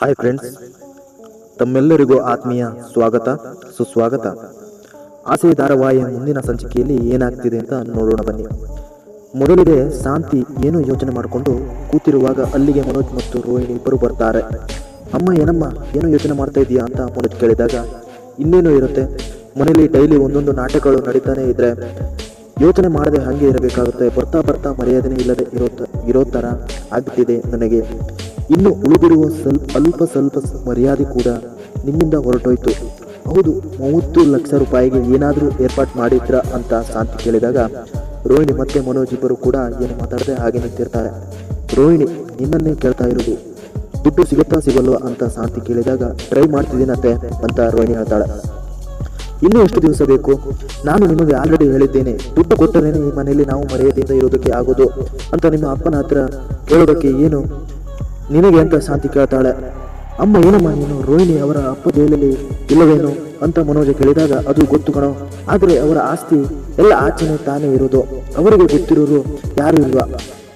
Hi friends ತಮ್ಮೆಲ್ಲರಿಗೂ ಆತ್ಮೀಯ ಸ್ವಾಗತ, ಸುಸ್ವಾಗತ. ಆಸೆ ಧಾರಾವಾಹಿಯ ಮುಂದಿನ ಸಂಚಿಕೆಯಲ್ಲಿ ಏನಾಗ್ತಿದೆ ಅಂತ ನೋಡೋಣ ಬನ್ನಿ. ಮೊದಲಿಗೆ ಶಾಂತಿ ಏನು ಯೋಚನೆ ಮಾಡಿಕೊಂಡು ಕೂತಿರುವಾಗ ಅಲ್ಲಿಗೆ ಮನೋಜ್ ಮತ್ತು ರೋಹಿಣಿ ಇಬ್ಬರು ಬರ್ತಾರೆ. ಅಮ್ಮ, ಏನಮ್ಮ, ಏನು ಯೋಚನೆ ಮಾಡ್ತಾ ಇದೀಯಾ ಅಂತ ಮನೋಜ್ ಕೇಳಿದಾಗ, ಇನ್ನೇನು ಇರುತ್ತೆ. ಮನೇಲಿ ಡೈಲಿ ಒಂದೊಂದು ನಾಟಕಗಳು ನಡೀತಾನೆ ಇದ್ರೆ ಯೋಚನೆ ಮಾಡದೆ ಹಾಗೆ ಇರಬೇಕಾಗುತ್ತೆ. ಬರ್ತಾ ಬರ್ತಾ ಮರ್ಯಾದೆ ಇಲ್ಲದೆ ಇರೋ ಇರೋ ಥರ ಆಗ್ತಿದೆ ನನಗೆ. ಇನ್ನು ಉಳಿದಿರುವ ಸ್ವಲ್ಪ ಅಲ್ಪ ಸ್ವಲ್ಪ ಮರ್ಯಾದೆ ಕೂಡ ನಿಮ್ಮಿಂದ ಹೊರಟೋಯ್ತು. ಹೌದು, ಮೂವತ್ತು ಲಕ್ಷ ರೂಪಾಯಿಗೆ ಏನಾದರೂ ಏರ್ಪಾಟ್ ಮಾಡಿದ್ರ ಅಂತ ಶಾಂತಿ ಕೇಳಿದಾಗ ರೋಹಿಣಿ ಮತ್ತೆ ಮನೋಜ್ ಇಬ್ಬರು ಕೂಡ ಏನು ಮಾತಾಡದೆ ಹಾಗೆ ನಿಂತಿರ್ತಾರೆ. ರೋಹಿಣಿ, ನಿನ್ನನ್ನೇ ಕೇಳ್ತಾ ಇರೋದು. ದುಡ್ಡು ಸಿಗುತ್ತಾ ಸಿಗಲ್ವಾ ಅಂತ ಶಾಂತಿ ಕೇಳಿದಾಗ, ಟ್ರೈ ಮಾಡ್ತಿದ್ದೀನತ್ತೆ ಅಂತ ರೋಹಿಣಿ ಹೇಳ್ತಾಳೆ. ಇನ್ನೂ ಎಷ್ಟು ದಿವಸ ಬೇಕು? ನಾನು ನಿಮಗೆ ಆಲ್ರೆಡಿ ಹೇಳಿದ್ದೇನೆ. ದುಡ್ಡು ಕೊಟ್ಟರೇನೆ ಈ ಮನೆಯಲ್ಲಿ ನಾವು ಮರ್ಯಾದೆಯಿಂದ ಇರೋದಕ್ಕೆ ಆಗೋದು ಅಂತ ನಿಮ್ಮ ಅಪ್ಪನ ಹತ್ರ ಕೇಳೋದಕ್ಕೆ ಏನು? ನಿನಗೆ ಅಂತ ಶಾಂತಿ ಕೇಳ್ತಾಳೆ? ಅಮ್ಮ ಏನಮ್ಮ ನೀನು ರೋಹಿಣಿ ಅವರ ಅಪ್ಪ ಜೈಲಲ್ಲಿ ಇಲ್ಲವೇನು ಅಂತ ಮನೋಜ ಕೇಳಿದಾಗ ಅದು ಗೊತ್ತು ಕಣೋ. ಆದರೆ ಅವರ ಆಸ್ತಿ ಎಲ್ಲ ಆಚೆನೆ ತಾನೇ ಇರೋದು. ಅವರಿಗೆ ಗೊತ್ತಿರೋರು ಯಾರು ಇಲ್ವಾ?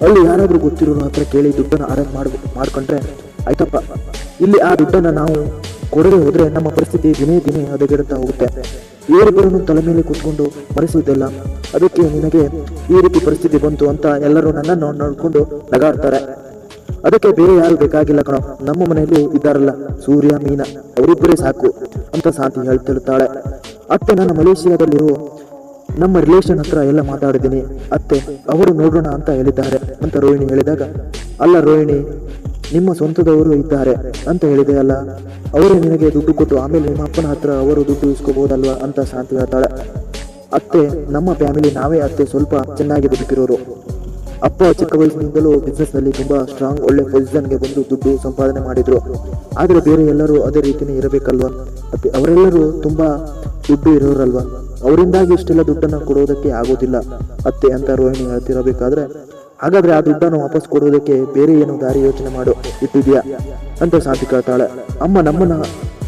ಅಲ್ಲಿ ಯಾರಾದರೂ ಗೊತ್ತಿರೋರು ಹತ್ರ ಕೇಳಿ ದುಡ್ಡನ್ನು ಅರೇಂಜ್ ಮಾಡ್ ಮಾಡ್ಕೊಂಡ್ರೆ ಆಯ್ತಪ್ಪ. ಇಲ್ಲಿ ಆ ದುಡ್ಡನ್ನು ನಾವು ಕೊಡದೆ ಹೋದ್ರೆ ನಮ್ಮ ಪರಿಸ್ಥಿತಿ ದಿನೇ ದಿನೇ ಹದಗೆಡುತ್ತಾ ಹೋಗುತ್ತೆ. ಇವರಿಬ್ಬರನ್ನು ತಲೆ ಮೇಲೆ ಕೂತ್ಕೊಂಡು ಮರೆಸುವುದಿಲ್ಲ. ಅದಕ್ಕೆ ನಿನಗೆ ಈ ರೀತಿ ಪರಿಸ್ಥಿತಿ ಬಂತು ಅಂತ ಎಲ್ಲರೂ ನನ್ನನ್ನು ನೋಡ್ಕೊಂಡು ನಗಾಡ್ತಾರೆ. ಅದಕ್ಕೆ ಬೇರೆ ಯಾರು ಬೇಕಾಗಿಲ್ಲ ಕಣೋ. ನಮ್ಮ ಮನೆಯಲ್ಲಿ ಇದ್ದಾರಲ್ಲ ಸೂರ್ಯ, ಮೀನಾ, ಅವರಿಬ್ಬರೇ ಸಾಕು ಅಂತ ಶಾಂತಿ ಹೇಳ್ತಿರ್ತಾಳೆ. ಅತ್ತೆ ನಾನು ಮಲೇಷಿಯಾದಲ್ಲಿರೋ ನಮ್ಮ ರಿಲೇಷನ್ ಹತ್ರ ಎಲ್ಲ ಮಾತಾಡಿದ್ದೀನಿ. ಅತ್ತೆ, ಅವರು ನೋಡೋಣ ಅಂತ ಹೇಳಿದ್ದಾರೆ ಅಂತ ರೋಹಿಣಿ ಹೇಳಿದಾಗ, ಅಲ್ಲ ರೋಹಿಣಿ, ನಿಮ್ಮ ಸ್ವಂತದವರು ಇದ್ದಾರೆ ಅಂತ ಹೇಳಿದೆ ಅಲ್ಲ. ಅವರು ನಿನಗೆ ದುಡ್ಡು ಕೊಟ್ಟು ಆಮೇಲೆ ನಿಮ್ಮ ಅಪ್ಪನ ಹತ್ರ ಅವರು ದುಡ್ಡು ಇಸ್ಕೋಬಹುದಲ್ವಾ ಅಂತ ಶಾಂತಿ ಹೇಳ್ತಾಳೆ. ಅತ್ತೆ, ನಮ್ಮ ಫ್ಯಾಮಿಲಿ ನಾವೇ ಅತ್ತೆ ಸ್ವಲ್ಪ ಚೆನ್ನಾಗಿ ಬದುಕಿರೋರು. ಅಪ್ಪ ಚಿಕ್ಕ ವಯಸ್ಸಿನಿಂದಲೂ ಬಿಸ್ನೆಸ್ನಲ್ಲಿ ತುಂಬಾ ಸ್ಟ್ರಾಂಗ್ ಒಳ್ಳೆ ಪೊಸಿಷನ್ಗೆ ಬಂದು ದುಡ್ಡು ಸಂಪಾದನೆ ಮಾಡಿದ್ರು. ಆದ್ರೆ ಬೇರೆ ಎಲ್ಲರೂ ಅದೇ ರೀತಿನೇ ಇರಬೇಕಲ್ವಾ? ಅವರೆಲ್ಲರೂ ತುಂಬಾ ದುಡ್ಡು ಇರೋರಲ್ವಾ? ಅವರಿಂದಾಗಿ ಇಷ್ಟೆಲ್ಲ ದುಡ್ಡನ್ನ ಕೊಡೋದಕ್ಕೆ ಆಗೋದಿಲ್ಲ. ಅತ್ತೆ, ಅಂತ ರೋಹಿಣಿ ಹೇಳ್ತಿರಬೇಕಾದ್ರೆ, ಹಾಗಾದ್ರೆ ಆ ದುಡ್ಡನ್ನು ವಾಪಸ್ ಕೊಡೋದಕ್ಕೆ ಬೇರೆ ಏನು ದಾರಿ ಯೋಚನೆ ಮಾಡು, ಇಟ್ಟಿದ್ಯಾ? ಅಂತ ಶಾಂತಿ ಕೇಳ್ತಾಳೆ ಅಮ್ಮ ನಮ್ಮನ್ನ,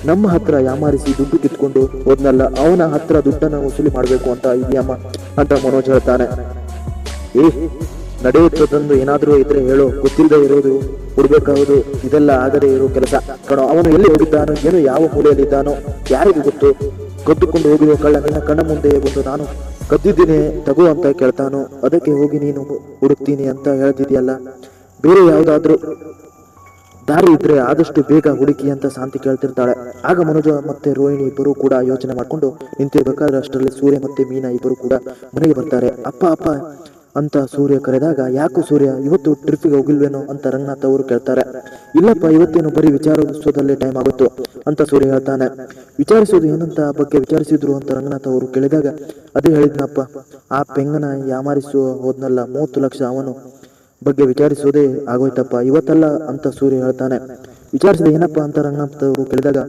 ನಮ್ಮ ಹತ್ರ ಯಾಮಾರಿಸಿ ದುಡ್ಡು ಕಿತ್ಕೊಂಡು ಹೋದ್ನಲ್ಲ, ಅವನ ಹತ್ರ ದುಡ್ಡನ್ನ ವಸೂಲಿ ಮಾಡಬೇಕು ಅಂತ ಇದೆಯಮ್ಮ ಅಂತ ಮನೋಜ್ ಹೇಳ್ತಾನೆ. ಏ ನಡೆಯುತ್ತದೊಂದು ಏನಾದರೂ ಇದ್ರೆ ಹೇಳು. ಗೊತ್ತಿಲ್ಲದೆ ಇರೋದು ಕೊಡ್ಬೇಕಾಗೋದು ಇದೆಲ್ಲ ಆಗದೆ ಇರೋ ಕೆಲಸ. ಕಣೋ, ಅವನು ಎಲ್ಲಿ ಹೋಗಿದ್ದಾನೋ, ಏನು ಯಾವ ಮೂಲೆಯಲ್ಲಿದ್ದಾನೋ, ಯಾರಿಗೂ ಗೊತ್ತು? ಕದ್ದುಕೊಂಡು ಹೋಗಿರೋ ಕಳ್ಳ ನಿನ್ನ ಕಣ್ಣ ಮುಂದೆ ಬಂದು ನಾನು ಕದ್ದಿದ್ದೀನಿ, ತಗೋ ಅಂತ ಕೇಳ್ತಾನೋ, ಅದಕ್ಕೆ ಹೋಗಿ ನೀನು ಹುಡುಕ್ತೀನಿ ಅಂತ ಹೇಳ್ತಿದ್ಯಲ್ಲ. ಬೇರೆ ಯಾವುದಾದ್ರೂ ದಾರಿ ಇದ್ರೆ ಆದಷ್ಟು ಬೇಗ ಹುಡುಕಿ ಅಂತ ಶಾಂತಿ ಕೇಳ್ತಿರ್ತಾಳೆ. ಆಗ ಮನೋಜ ಮತ್ತೆ ರೋಹಿಣಿ ಇಬ್ಬರು ಕೂಡ ಯೋಚನೆ ಮಾಡ್ಕೊಂಡು ನಿಂತಿರ್ಬೇಕಾದ್ರೆ ಅಷ್ಟರಲ್ಲಿ ಸೂರ್ಯ ಮತ್ತೆ ಮೀನಾ ಇಬ್ಬರು ಕೂಡ ಮನೆಗೆ ಬರ್ತಾರೆ. ಅಪ್ಪ ಅಪ್ಪ ಅಂತ ಸೂರ್ಯ ಕರೆದಾಗ, ಯಾಕೋ ಸೂರ್ಯ, ಇವತ್ತು ಟ್ರಿಪ್ಪಿಗೆ ಹೋಗಿಲ್ವೇನೋ ಅಂತ ರಂಗನಾಥ್ ಅವರು ಕೇಳ್ತಾರೆ. ಇಲ್ಲಪ್ಪ, ಇವತ್ತೇನು ಬರೀ ವಿಚಾರಿಸೋದಲ್ಲೇ ಟೈಮ್ ಆಗುತ್ತೋ? ಅಂತ ಸೂರ್ಯ ಹೇಳ್ತಾನೆ. ವಿಚಾರಿಸೋದು ಏನಂತ ಬಗ್ಗೆ ವಿಚಾರಿಸಿದ್ರು ಅಂತ ರಂಗನಾಥ್ ಅವರು ಕೇಳಿದಾಗ, ಅದೇ ಹೇಳಿದ್ನಪ್ಪ. ಆ ಪೆಂಗನ ಯಾಮಾರಿಸು ಹೋದ್ನಲ್ಲ, ಮೂವತ್ತು ಲಕ್ಷ ಅವನು ಬಗ್ಗೆ ವಿಚಾರಿಸೋದೇ ಆಗೋಯ್ತಪ್ಪ, ಇವತ್ತಲ್ಲ ಅಂತ ಸೂರ್ಯ ಹೇಳ್ತಾನೆ. ವಿಚಾರಿಸಿದ ಏನಪ್ಪ? ಅಂತ ರಂಗನಾಥ್ ಅವರು ಕೇಳಿದಾಗ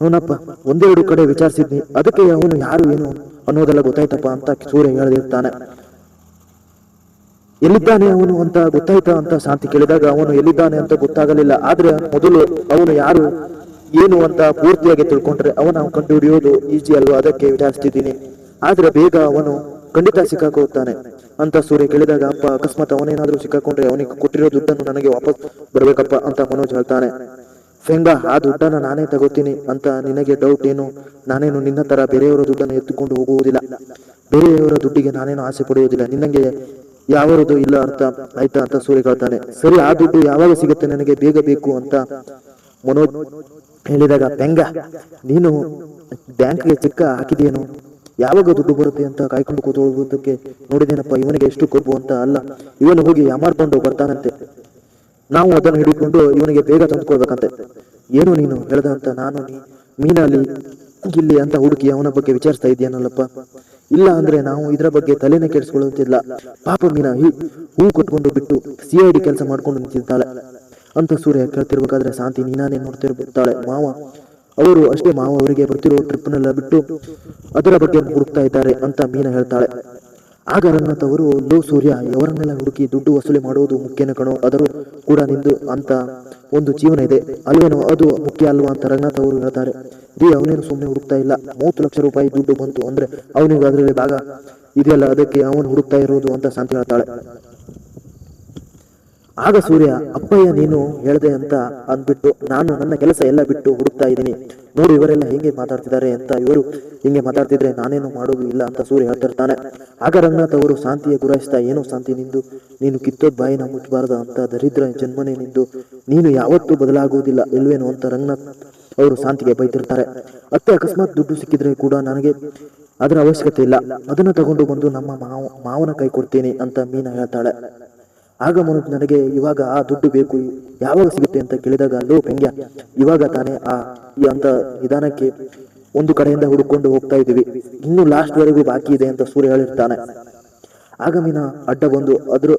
ಅವನಪ್ಪ ಒಂದೆರಡು ಕಡೆ ವಿಚಾರಿಸಿದ್ನಿ, ಅದಕ್ಕೆ ಅವನು ಯಾರು ಏನು ಅನ್ನೋದೆಲ್ಲ ಗೊತ್ತಾಯ್ತಪ್ಪ ಅಂತ ಸೂರ್ಯ ಹೇಳಿರ್ತಾನೆ ಎಲ್ಲಿದ್ದಾನೆ ಅವನು ಅಂತ ಗೊತ್ತಾಯ್ತಾ ಅಂತ ಶಾಂತಿ ಕೇಳಿದಾಗ ಅವನು ಎಲ್ಲಿದ್ದಾನೆ ಅಂತ ಗೊತ್ತಾಗಲಿಲ್ಲ. ಆದ್ರೆ ಮೊದಲು ಅವನು ಯಾರು, ಏನು ಅಂತ ಪೂರ್ತಿಯಾಗಿ ತಿಳ್ಕೊಂಡ್ರೆ ಅವನ ಕಂಡು ಹಿಡಿಯೋದು ಈಜಿ ಅಲ್ವಾ? ಅದಕ್ಕೆ ವಿಚಾರಿಸ್ತಿದ್ದೀನಿ ಆದ್ರೆ ಬೇಗ ಅವನು ಖಂಡಿತ ಸಿಕ್ಕಾಕೋತಾನೆ ಅಂತ ಸೂರ್ಯ ಕೇಳಿದಾಗ, ಅಪ್ಪ, ಅಕಸ್ಮಾತ್ ಅವನೇನಾದ್ರೂ ಸಿಕ್ಕಾಕೊಂಡ್ರೆ ಅವನಿಗೆ ಕೊಟ್ಟಿರೋ ದುಡ್ಡನ್ನು ನನಗೆ ವಾಪಸ್ ಬರ್ಬೇಕಪ್ಪ, ಅಂತ ಮನೋಜ್ ಹೇಳ್ತಾನೆ. ಫೆಂಗ ಆ ದುಡ್ಡನ್ನ ನಾನೇ ತಗೋತೀನಿ ಅಂತ ನಿನಗೆ ಡೌಟ್ ಏನು? ನಾನೇನು ನಿನ್ನ ತರ ಬೇರೆಯವರ ದುಡ್ಡನ್ನು ಎತ್ತುಕೊಂಡು ಹೋಗುವುದಿಲ್ಲ. ಬೇರೆಯವರ ದುಡ್ಡಿಗೆ ನಾನೇನು ಆಸೆ ಪಡೆಯುವುದಿಲ್ಲ. ನಿನ್ನಂಗೆ ಯಾವರದು ಇಲ್ಲ ಅಂತ ಆಯ್ತಾ ಅಂತ ಸೂರ್ಯ ಕೇಳ್ತಾನೆ. ಸರಿ, ಆ ದುಡ್ಡು ಯಾವಾಗ ಸಿಗುತ್ತೆ ನನಗೆ? ಬೇಗ ಬೇಕು ಅಂತ ಮನೋಜ್ ಹೇಳಿದಾಗ, ಬೆಂಗ, ನೀನು ಬ್ಯಾಂಕ್ಗೆ ಚೆಕ್ ಹಾಕಿದೇನು ಯಾವಾಗ ದುಡ್ಡು ಬರುತ್ತೆ ಅಂತ ಕಾಯ್ಕೊಂಡು ಕೂತ್ಕೊಳ್ಳೋದಕ್ಕೆ ನೋಡಿದೇನಪ್ಪ, ಇವನಿಗೆ ಎಷ್ಟು ಕೊಬ್ಬು ಅಂತ ಅಲ್ಲ. ಇವನು ಹೋಗಿ ಯಾಮಾರ್ಕೊಂಡು ಬರ್ತಾನಂತೆ. ನಾವು ಅದನ್ನು ಹಿಡಿಕೊಂಡು ಇವನಿಗೆ ಬೇಗ ತಂದುಕೊಳ್ಬೇಕಂತೆ ಏನು ನೀನು ಹೇಳ್ದ ಅಂತ ನಾನು ಮೀನಲ್ಲಿ ಇಲ್ಲಿ ಅಂತ ಹುಡುಕಿ ಅವನ ಬಗ್ಗೆ ವಿಚಾರಿಸ್ತಾ ಇದೆಯಾನಲ್ಲಪ್ಪ. ಇಲ್ಲ ಅಂದ್ರೆ ನಾವು ಇದರ ಬಗ್ಗೆ ತಲೆನ ಕೆಡಿಸ್ಕೊಳ್ಳುತ್ತಿಲ್ಲ ಪಾಪ ಮೀನಾ ಹೀ ಕೊಟ್ಕೊಂಡು ಬಿಟ್ಟು ಸಿ ಐ ಡಿ ಕೆಲಸ ಮಾಡ್ಕೊಂಡು ನಿಂತಿರ್ತಾಳೆ ಅಂತ ಸೂರ್ಯ ಕೇಳ್ತಿರ್ಬೇಕಾದ್ರೆ ಶಾಂತಿ ನೀನಾನೇ ನೋಡ್ತಿರ್ತಾಳೆ. ಮಾವ, ಅವರು ಅಷ್ಟೇ ಮಾವ ಅವರಿಗೆ ಬರ್ತಿರೋ ಟ್ರಿಪ್ನೆಲ್ಲ ಬಿಟ್ಟು ಅದರ ಬಗ್ಗೆ ಹುಡುಕ್ತಾ ಇದ್ದಾರೆ ಅಂತ ಮೀನಾ ಹೇಳ್ತಾಳೆ. ಆಗ ರಂಗನಾಥ್ ಅವರು ಲೋ ಸೂರ್ಯ ಎವರನ್ನೆಲ್ಲ ಹುಡುಕಿ ದುಡ್ಡು ವಸೂಲಿ ಮಾಡುವುದು ಮುಖ್ಯನ ಕಣೋ. ಆದರೂ ಕೂಡ ನಿಂದು ಅಂತ ಒಂದು ಜೀವನ ಇದೆ. ಅಲ್ವೇನೋ, ಅದು ಮುಖ್ಯ ಅಲ್ವಾ ಅಂತ ರಂಗನಾಥ್ ಅವರು ಹೇಳ್ತಾರೆ. ರೀ ಅವನೇನು ಸುಮ್ಮನೆ ಹುಡುಕ್ತಾ ಇಲ್ಲ. ಮೂವತ್ತು ಲಕ್ಷ ರೂಪಾಯಿ ದುಡ್ಡು ಬಂತು ಅಂದ್ರೆ ಅವನಿಗೆ ಅದರಲ್ಲಿ ಭಾಗ. ಇದೆಯಲ್ಲ ಅದಕ್ಕೆ ಅವನು ಹುಡುಕ್ತಾ ಇರೋದು ಅಂತ ಶಾಂತಿ ಹೇಳ್ತಾಳೆ. ಆಗ ಸೂರ್ಯ, ಅಪ್ಪಯ್ಯ, ನೀನು ಹೇಳ್ದೆ ಅಂತ ಅಂದ್ಬಿಟ್ಟು ನಾನು ನನ್ನ ಕೆಲಸ ಎಲ್ಲ ಬಿಟ್ಟು ಹುಡುಕ್ತಾ ಇದ್ದೀನಿ. ನೋಡು, ಇವರೆಲ್ಲ ಹೆಂಗೆ ಮಾತಾಡ್ತಿದ್ದಾರೆ ಅಂತ ಇವರು ಹಿಂಗೆ ಮಾತಾಡ್ತಿದ್ರೆ ನಾನೇನು ಮಾಡೋದು ಇಲ್ಲ ಅಂತ ಸೂರ್ಯ ಹೇಳ್ತಿರ್ತಾನೆ ಆಗ ರಂಗನಾಥ್ ಅವರು ಶಾಂತಿಯ ಗುರಾಯಿಸ್ತಾ, ಏನು ಶಾಂತಿ ನಿಂದು? ನೀನು ಕಿತ್ತೋದ್ ಬಾಯಿನ ಮುಚ್ಚಬಾರ್ದ ಅಂತ ದರಿದ್ರ ಜನ್ಮನೆ ನಿಂದು. ನೀನು ಯಾವತ್ತೂ ಬದಲಾಗುವುದಿಲ್ಲ ಇಲ್ವೇನೋ? ಅಂತ ರಂಗನಾಥ್ ಅವರು ಶಾಂತಿಗೆ ಬೈತಿರ್ತಾರೆ. ಅತ್ತೆ, ಅಕಸ್ಮಾತ್ ದುಡ್ಡು ಸಿಕ್ಕಿದ್ರೆ ಕೂಡ ನನಗೆ ಅದರ ಅವಶ್ಯಕತೆ ಇಲ್ಲ. ಅದನ್ನ ತಗೊಂಡು ಬಂದು ನಮ್ಮ ಮಾವ, ಮಾವನ ಕೈ ಕೊಡ್ತೀನಿ ಅಂತ ಮೀನಾ ಹೇಳ್ತಾಳೆ. ಆಗ ಮನೋಜ್ ನನಗೆ ಇವಾಗ ಆ ದುಡ್ಡು ಬೇಕು. ಯಾವಾಗ ಸಿಗುತ್ತೆ ಅಂತ ಕೇಳಿದಾಗ, ಲೋ ಪೆಂಗ್ಯ ಇವಾಗ ತಾನೇ ಆ ಅಂತ ನಿಧಾನಕ್ಕೆ ಒಂದು ಕಡೆಯಿಂದ ಹುಡುಕೊಂಡು ಹೋಗ್ತಾ ಇದ್ದೀವಿ. ಇನ್ನು ಲಾಸ್ಟ್ ವರೆಗೂ ಬಾಕಿ ಇದೆ ಅಂತ ಸೂರ್ಯ ಹೇಳಿರ್ತಾನೆ. ಆಗ ಮೀನಾ ಅಡ್ಡ ಬಂದು, ಅದ್ರ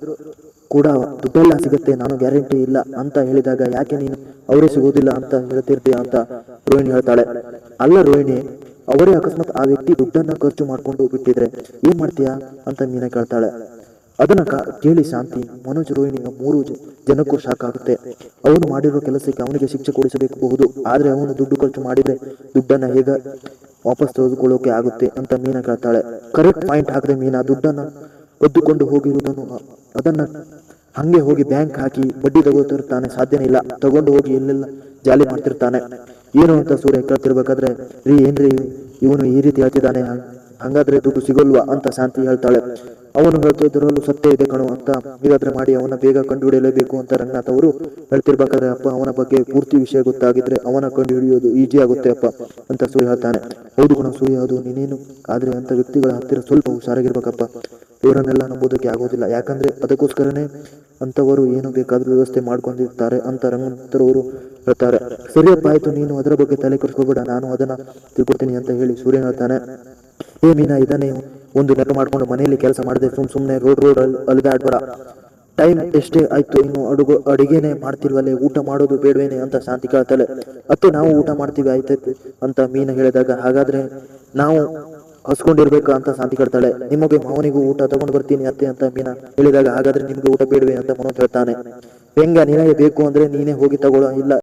ಕೂಡ ದುಡ್ಡೆಲ್ಲ ಸಿಗುತ್ತೆ, ನಾನು ಗ್ಯಾರಂಟಿ ಇಲ್ಲ ಅಂತ ಹೇಳಿದಾಗ, ಯಾಕೆ ನೀನು ಅವರೇ ಸಿಗೋದಿಲ್ಲ ಅಂತ ಹೇಳ್ತಿರ್ತೀಯ ಅಂತ ರೋಹಿಣಿ ಹೇಳ್ತಾಳೆ. ಅಲ್ಲ ರೋಹಿಣಿ, ಅವರೇ ಅಕಸ್ಮಾತ್ ಆ ವ್ಯಕ್ತಿ ದುಡ್ಡನ್ನ ಖರ್ಚು ಮಾಡ್ಕೊಂಡು ಬಿಟ್ಟಿದ್ರೆ ಏನ್ ಮಾಡ್ತೀಯಾ? ಅಂತ ಮೀನಾ ಕೇಳ್ತಾಳೆ. ಅದನ್ನ ಕೇಳಿ ಶಾಂತಿ. ಮನೋಜ್ ರೋಹಿಣಿಯ ಮೂರು ಜನಕ್ಕೂ ಶಾಕ್ ಆಗುತ್ತೆ ಅವನು ಮಾಡಿರೋ ಕೆಲಸಕ್ಕೆ ಅವನಿಗೆ ಶಿಕ್ಷೆ ಕೊಡಿಸಬೇಕಬಹುದು. ಆದ್ರೆ ಅವನು ದುಡ್ಡು ಖರ್ಚು ಮಾಡಿದ್ರೆ ದುಡ್ಡನ್ನ ಹೇಗೆ ವಾಪಸ್ ತೆಗೆದುಕೊಳ್ಳೋಕೆ ಆಗುತ್ತೆ ಅಂತ ಮೀನಾ ಕೇಳ್ತಾಳೆ. ಕರೆಕ್ಟ್ ಪಾಯಿಂಟ್ ಹಾಕಿದ್ರೆ ಮೀನಾ, ದುಡ್ಡನ್ನ ಒದ್ದುಕೊಂಡು ಹೋಗಿರುವುದನ್ನು, ಅದನ್ನ ಹಂಗೆ ಹೋಗಿ ಬ್ಯಾಂಕ್ ಹಾಕಿ ಬಡ್ಡಿ ತಗೋತಿರ್ತಾನೆ, ಸಾಧ್ಯನೇ ಇಲ್ಲ. ತಗೊಂಡು ಹೋಗಿ ಎಲ್ಲೆಲ್ಲ ಜಾಲಿ ಮಾಡ್ತಿರ್ತಾನೆ. ಏನು ಅಂತ ಸೂರ್ಯ ಕೇಳ್ತಿರ್ಬೇಕಾದ್ರೆ, ರೀ ಏನ್ರಿ ಇವನು ಈ ರೀತಿ ಹೇಳ್ತಿದ್ದಾನೆ ಹಂಗಾದ್ರೆ ದುಡ್ಡು ಸಿಗೋಲ್ವಾ ಅಂತ ಶಾಂತಿ ಹೇಳ್ತಾಳೆ. ಅವನು ಹೇಳ್ತಿದ್ರಲ್ಲೂ ಸತ್ಯ ಇದೆ ಕಣು ಅಂತ ಹೀಗಾದ್ರೆ ಮಾಡಿ ಅವನ ಬೇಗ ಕಂಡು ಹಿಡಿಯಲೇಬೇಕು ಅಂತ ರಂಗನಾಥ್ ಅವರು ಹೇಳ್ತಿರ್ಬೇಕಾದ್ರೆ ಅಪ್ಪ, ಅವನ ಬಗ್ಗೆ ಪೂರ್ತಿ ವಿಷಯ ಗೊತ್ತಾಗಿದ್ರೆ ಅವನ ಕಂಡು ಹಿಡಿಯೋದು ಈಜಿ ಆಗುತ್ತೆ ಅಪ್ಪ ಅಂತ ಸೂರ್ಯ ಹೇಳ್ತಾನೆ. ಹೌದು ಕಣ ಸೂರ್ಯ ಅದು ನೀನೇನು? ಆದ್ರೆ ಅಂತ ವ್ಯಕ್ತಿಗಳ ಹತ್ತಿರ ಸ್ವಲ್ಪ ಹುಷಾರಾಗಿರ್ಬೇಕಪ್ಪ. ಇವರನ್ನೆಲ್ಲ ನಂಬೋದಕ್ಕೆ ಆಗೋದಿಲ್ಲ. ಯಾಕಂದ್ರೆ ಅದಕ್ಕೋಸ್ಕರನೇ ಅಂತವರು ಏನು ಬೇಕಾದ್ರೂ ವ್ಯವಸ್ಥೆ ಮಾಡ್ಕೊಂಡಿರ್ತಾರೆ ಅಂತ ರಂಗನಾಥರವರು ಹೇಳ್ತಾರೆ. ಸರಿಯಪ್ಪ, ಆಯ್ತು, ನೀನು ಅದರ ಬಗ್ಗೆ ತಲೆ ಕೆಡಿಸ್ಕೋಬೇಡ. ನಾನು ಅದನ್ನ ತಿಳ್ಕೊಡ್ತೀನಿ ಅಂತ ಹೇಳಿ ಸೂರ್ಯ ಹೇಳ್ತಾನೆ. ಏ ಮೀನಾ ಇದನ್ನೇ ಒಂದು ನೆಪ ಮಾಡ್ಕೊಂಡು ಮನೆಯಲ್ಲಿ ಕೆಲಸ ಮಾಡದೆ ಸುಮ್ ಸುಮ್ನೆ ರೋಡ್ ರೋಡ್ ಅಲ್ಲಿ ಅಲಿದಾಡ್ಬೇಡ ಟೈಮ್ ಎಷ್ಟೇ ಆಯ್ತು ಇನ್ನು ಅಡುಗು, ಅಡಿಗೆನೆ ಮಾಡ್ತಿರ್ವಲ್ಲೇ ಊಟ ಮಾಡೋದು ಬೇಡವೇನೆ ಅಂತ ಶಾಂತಿ ಕೇಳ್ತಾಳೆ ಅತ್ತೆ ನಾವು ಊಟ ಮಾಡ್ತೀವಿ ಆಯ್ತೈತೆ ಅಂತ ಮೀನ ಹೇಳಿದಾಗ ಹಾಗಾದ್ರೆ ನಾವು ಹಸ್ಕೊಂಡಿರ್ಬೇಕು ಅಂತ ಶಾಂತಿ ಕೇಳ್ತಾಳೆ. ನಿಮಗೆ ಮಾವನಿಗೂ ಊಟ ತಗೊಂಡು ಬರ್ತೀನಿ ಅತ್ತೆ ಅಂತ ಮೀನಾ ಹೇಳಿದಾಗ ಹಾಗಾದ್ರೆ ನಿಮ್ಗೆ ಊಟ ಬೇಡವೆ ಅಂತ ಮನೋಜ್ ಹೇಳ್ತಾನೆ. ಹೆಂಗ ನಿನಗೆ ಬೇಕು ಅಂದ್ರೆ ನೀನೇ ಹೋಗಿ ತಗೊಳ್ಳೋ ಇಲ್ಲ